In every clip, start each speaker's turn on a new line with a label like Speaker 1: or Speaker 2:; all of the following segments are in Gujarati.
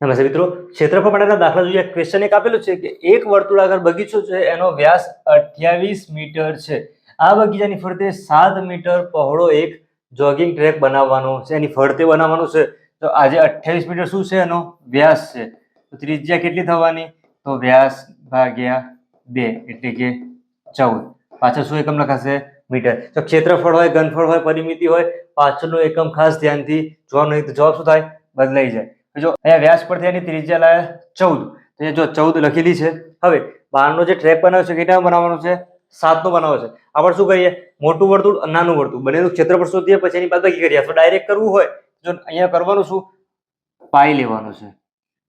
Speaker 1: નમસ્તે મિત્રો, ક્ષેત્રફળ માટેના દાખલા જોઈએ. ક્વેશ્ચન એક આપેલું છે કે એક વર્તુળાકાર બગીચો છે, એનો વ્યાસ અઠ્યાવીસ મીટર છે. આ બગીચાની ફરતે સાત મીટર પહોળો એક જોગિંગ ટ્રેક બનાવવાનો છે. એની ફરતે બનાવવાનો છે. તો આજે અઠ્યાવીસ મીટર શું છે? એનો વ્યાસ છે. તો ત્રિજ્યા કેટલી થવાની? તો વ્યાસ ભાગ્યા બે, એટલે કે ચૌદ. પાછળ શું એકમ લખાશે? મીટર. તો ક્ષેત્રફળ હોય, ઘનફળ હોય, પરિમિતિ હોય, પાછળનો એકમ ખાસ ધ્યાનથી જોવાનું તો જવાબ શું થાય? બદલાઈ જાય. જો અહીંયા વ્યાસ પરથી એની ત્રિજ્યા લાવે ચૌદ. તો જો ચૌદ લખેલી છે. હવે બહારનો જે ટ્રેક બનાવ્યો છે કેટલા બનાવવાનો છે? સાતનો બનાવો છે. આપણે શું કરીએ? મોટું વર્તુળ નાનું વર્તુળ. બંનેનું ક્ષેત્રફળ શોધીએ, પછી એની બાદબાકી કરીએ. અથવા ડાયરેક્ટ કરવું હોય, જો અહીંયા કરવાનું શું? પાઈ લેવાનું છે.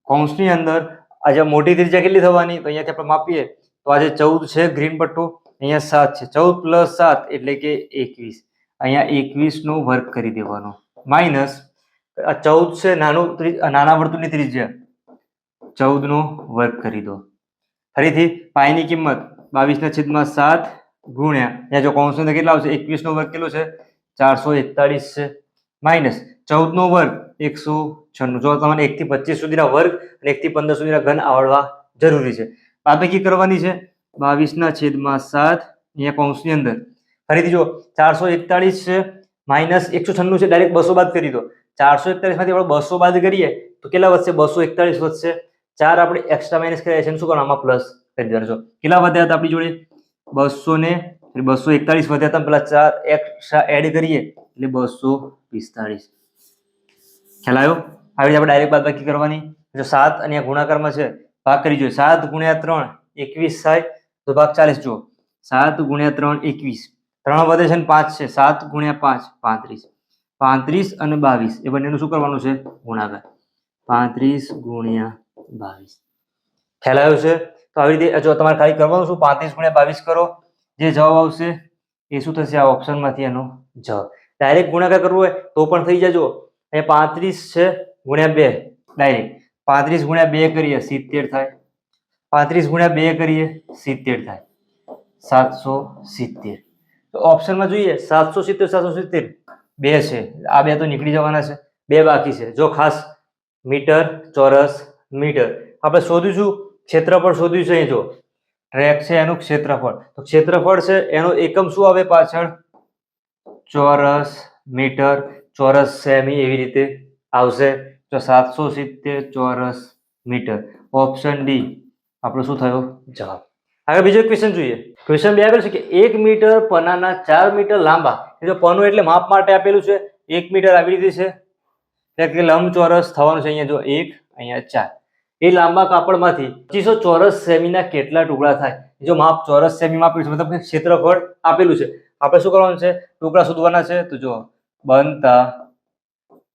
Speaker 1: કૌંસની અંદર આજે મોટી ત્રિજ્યા કેટલી થવાની? તો અહીંયાથી આપણે માપીએ. તો આજે ચૌદ છે, ગ્રીન પટ્ટો. અહીંયા સાત છે. ચૌદ પ્લસ સાત એટલે કે એકવીસ. અહીંયા એકવીસનું વર્ક કરી દેવાનો. માઇનસ આ ચૌદ છે, નાનું નાના વર્તુળની ત્રિજ્યા. ચૌદ નો વર્ગ કરી દો. ફરીથી પાઈની કિંમત બાવીસ ના છેદમાં સાત ગુણ્યા, અહીંયા જો કૌંસ કેટલા આવશે? એકવીસ નો વર્ગ કેટલો છે? ચારસો એકતાળીસ છે. માઇનસ ચૌદ નો વર્ગ એકસો છન્નું. જો તમારે એક થી પચીસ સુધીના વર્ગ અને એક થી પંદર સુધીના ઘન આવડવા જરૂરી છે. બાદબાકી કરવાની છે બાવીસ ના છેદમાં સાત, અહીંયા કૌંસની અંદર. ફરીથી જો ચારસો એકતાળીસ છે, માઇનસ એકસો છન્નું છે, ડાયરેક્ટ બસો બાદ કરી દો. ચારસો એકતાલીસમાંથી આપણે બસો બાદ કરીએ તો કેટલા વધશે? બસો એકતાલીસ વધશે. ચાર આપણે એક્સ્ટ્રા માઇનસ કર્યા છે શું કરવાનું? આમાં પ્લસ કરી દેવાનું. છો કેટલા વધ્યા હતા આપણી જોડે? બસો ને બસો એકતાલીસ વધ્યા હતા પેલા ચાર એક્સ્ટ્રા એડ કરીએ, એટલે બસો પિસ્તાળીસ. ખ્યાલ આવ્યો? આવી રીતે આપણે ડાયરેક્ટ બાદબાકી કરવાની. જો સાત અને ગુણાકારમાં છે, ભાગ કરી જોઈએ. સાત ગુણ્યા ત્રણ, એકવીસ થાય તો ભાગ ચાલીસ. જુઓ, સાત ગુણ્યા ત્રણ, એકવીસ. ત્રણ વધે છે ને પાંચ છે. સાત ગુણ્યા પાંચ, પાંત્રીસ. પાંત્રીસ અને બાવીસ. એ બંનેનું શું કરવાનું છે? ગુણાકાર પાંત્રીસ ગુણ્યા બાવીસ. ખ્યાલ છે? તો આવી રીતે, જો તમારે ખાલી કરવાનું શું? પાંત્રીસ ગુણ્યા બાવીસ કરો. જે જવાબ આવશે, એ શું થશે? આ ઓપ્શનમાંથી એનો જવાબ. ડાયરેક્ટ ગુણાકાર કરવો હોય, તો પણ થઈ જાય જો અહીંયા પાંત્રીસ છે, ગુણ્યા બે. ડાયરેક્ટ. પાંત્રીસ ગુણ્યા બે કરીએ, સિત્તેર થાય. પાંત્રીસ ગુણ્યા બે કરીએ, સિત્તેર થાય. સાતસો સિત્તેર. તો ઓપ્શનમાં જોઈએ, સાતસો સિત્તેર સાતસો સિત્તેર. બે છે. આ બે તો નીકળી જવાના છે. બે બાકી છે. જો ખાસ મીટર, ચોરસ, મીટર. આપણે શોધીશું ક્ષેત્રફળ શોધ્યું છે અહીં જો. ટ્રેક છે એનું ક્ષેત્રફળ. તો ક્ષેત્રફળ છે એનો એકમ શું આવે પાછળ? ચોરસ મીટર. ચોરસ સેમી એવી રીતે આવશે. તો સાતસો સિત્તેર ચોરસ મીટર. Option D. આપણો શું થયો? જવાબ. આગળ બીજો ક્વેશ્ચન જોઈએ. ક્વેશ્ચન બે આપેલું છે કે એક મીટર પનાના ચાર મીટર લાંબા. જો પનું એટલે માપ માટે આપેલું છે. એક મીટર આવી રીતે છે. એટલે કે લંબચોરસ થવાનું છે અહીંયા જો એક, અહીંયા ચાર. એ લાંબા કાપડમાંથી પચીસો ચોરસ સેમીના કેટલા ટુકડા થાય. જો માપ ચોરસ સેમીમાં આપ્યું છે, મતલબ ક્ષેત્રફળ આપેલું છે. આપણે શું કરવાનું છે? ટુકડા શોધવાના છે. તો જો બનતા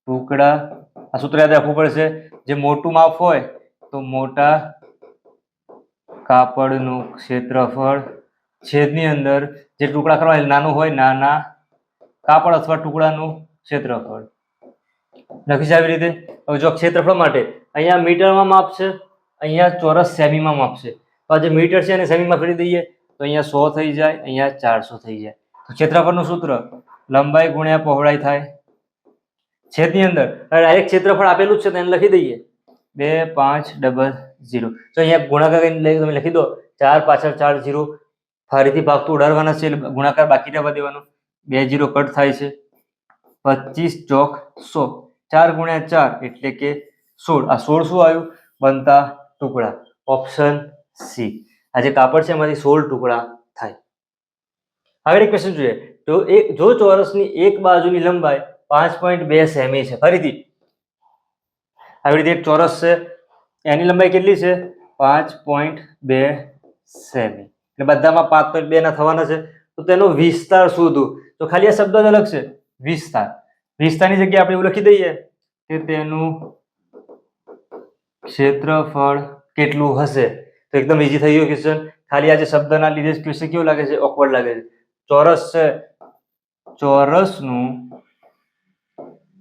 Speaker 1: ટુકડા. આ સૂત્ર યાદ રાખવું પડશે. જે મોટું માપ હોય, તો મોટા કાપડનું ક્ષેત્રફળ છેદની અંદર જે ટુકડા કરવા નાનું હોય, નાના કાપડ અથવા ટુકડાનું ક્ષેત્રફળ. લખી છે આવી રીતે? હવે જો ક્ષેત્રફળ માટે, અહીંયા મીટરમાં માપ છે અહીંયા ચોરસ સેમીમાં માપ છે તો જે મીટર છે એને સેમીમાં ફેરી દઈએ, તો અહીંયા સો થઈ જાય, અહીંયા ચારસો થઈ જાય. તો ક્ષેત્રફળનું સૂત્ર, લંબાઈ ગુણ્યા પહોળાઈ થાય. છેદની અંદર ડાયરેક્ટ ક્ષેત્રફળ આપેલું જ છે, તો એને લખી દઈએ. બે, પાંચ, ડબલ ઝીરો તો અહીંયા ગુણાકાર કરીને તમે લખી દો, ચાર પાછળ ચાર ઝીરો ફરીથી ભાગ તો ઉડાડવાના છે, એટલે ગુણાકાર બાકી રહેવા દેવાનો. બે ઝીરો કટ થાય છે. પચીસ ચોક સો. ચાર ગુણ્યા ચાર એટલે કે સોળ. આ સોળ શું આવ્યું? બનતા ટુકડા. Option C. આ જે કાપડ છે, એમાંથી સોળ ટુકડા થાય. હવે એક ક્વેશ્ચન જોઈએ. તો એક, જો ચોરસની એક બાજુની લંબાઈ પાંચ પોઈન્ટ બે સેમી છે, ફરીથી. આવી રીતે એક ચોરસ છે એની લંબાઈ કેટલી છે? પાંચ પોઈન્ટ બે સેમી. એટલે બધામાં પાંચ પોઈન્ટ બે ના થવાના છે. તો તેનો વિસ્તાર શોધું. તો ખાલી આ શબ્દ જ અલગ છે. વિસ્તાર. વિસ્તારની જગ્યાએ આપણે એવું લખી દઈએ કે તેનું ક્ષેત્રફળ કેટલું હશે? તો એકદમ ઈઝી થઈ ગયું ક્વેશ્ચન ખાલી આ જે શબ્દના લીધે ક્વેશ્ચન કેવું લાગે છે? ઓકવર્ડ લાગે છે. ચોરસ છે. ચોરસનું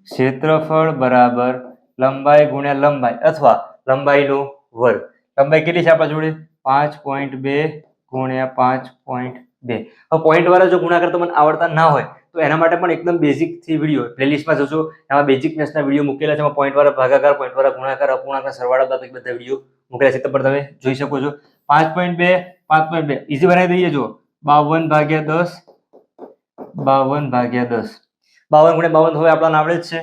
Speaker 1: ક્ષેત્રફળ બરાબર લંબાઈ ગુણ્યા લંબાઈ અથવા લંબાઈનો વર્ગ. લંબાઈ કેટલી છે આપણા જોડે? પાંચ પોઈન્ટ બે ગુણ્યા પાંચ પોઈન્ટ બે. હવે પોઈન્ટ વાળા જો ગુણાકાર તમને આવડતા ના હોય, તો એના માટે પણ એકદમ બેઝિકથી વીડિયો પ્લેલિસ્ટમાં જશો એમાં બેઝિક મેથ્સના વીડિયો મૂકેલા છે. એમાં પોઈન્ટ વાળા ભાગાકાર પોઈન્ટ વાળા ગુણાકાર, અપૂર્ણાંકના સરવાળા બાદ બધા વીડિયો મૂકેલા છે. પર તમે જોઈ શકો છો. પાંચ પોઈન્ટ બે, પાંચ પોઈન્ટ બે. ઇઝી બનાવી દઈએ જો બાવન ભાગ્યા દસ, બાવન ભાગ્યા દસ. બાવન ગુણ્યા બાવન હવે આપણા આવડે જ છે.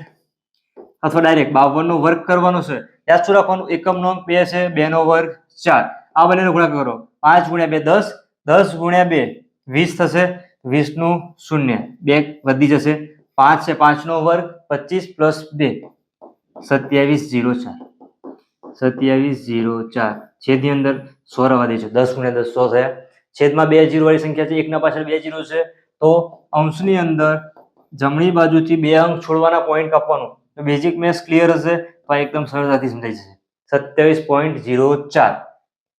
Speaker 1: અથવા ડાયરેક્ટ બાવન નો વર્ગ કરવાનો છે. યાદ શું રાખવાનું? એકમ નો અંક બે છે, બે નો વર્ગ ચાર. આ બંનેનો ગુણાકાર કરો. પાંચ ગુણ્યા બે, દસ. દસ ગુણ્યા બે, વીસ થશે. વીસનું શૂન્ય. બે વધી જશે. પાંચ છે પાંચ નો વર્ગ પચીસ પ્લસ બે. સત્યાવીસ જીરો ચાર. સત્યાવીસ જીરો ચાર. છેદની અંદર સો રવા દે છે. દસ ગુણ્યા દસ સો થયા. છેદમાં બે જીરો વાળી સંખ્યા છે. એકના પાછળ બે જીરો છે. તો અંશની અંદર જમણી બાજુથી બે અંક છોડવાના પોઈન્ટ કાપવાનું. તો બેઝિક મેથ્સ ક્લિયર હશે, તો આ એકદમ સરળતાથી સમજાઈ જશે. સત્યાવીસ પોઈન્ટ ઝીરો ચાર.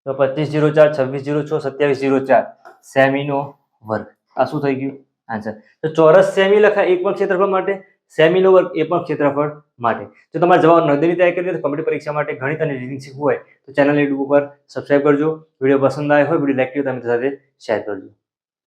Speaker 1: તો પચીસ જીરો ચાર, છવ્વીસ જીરો છ, સત્યાવીસ જીરો ચાર. સેમીનો વર્ગ. આ શું થઈ ગયું? આન્સર તો ચોરસ સેમી લખાય એક પણ ક્ષેત્રફળ માટે, સેમીનો વર્ગ એ પણ ક્ષેત્રફળ માટે. જો તમારે જવાબ નદીની તૈયાર કરી તો કોમ્પ્યુટર પરીક્ષા માટે ગણિત અને રીડિંગ શીખવું હોય, તો ચેનલ યુટ્યુબ ઉપર સબસ્ક્રાઈબ કરજો. વીડિયો પસંદ આવ્યો હોય, વીડિયો લાઈક કર્યો તમે સાથે શેર કરજો.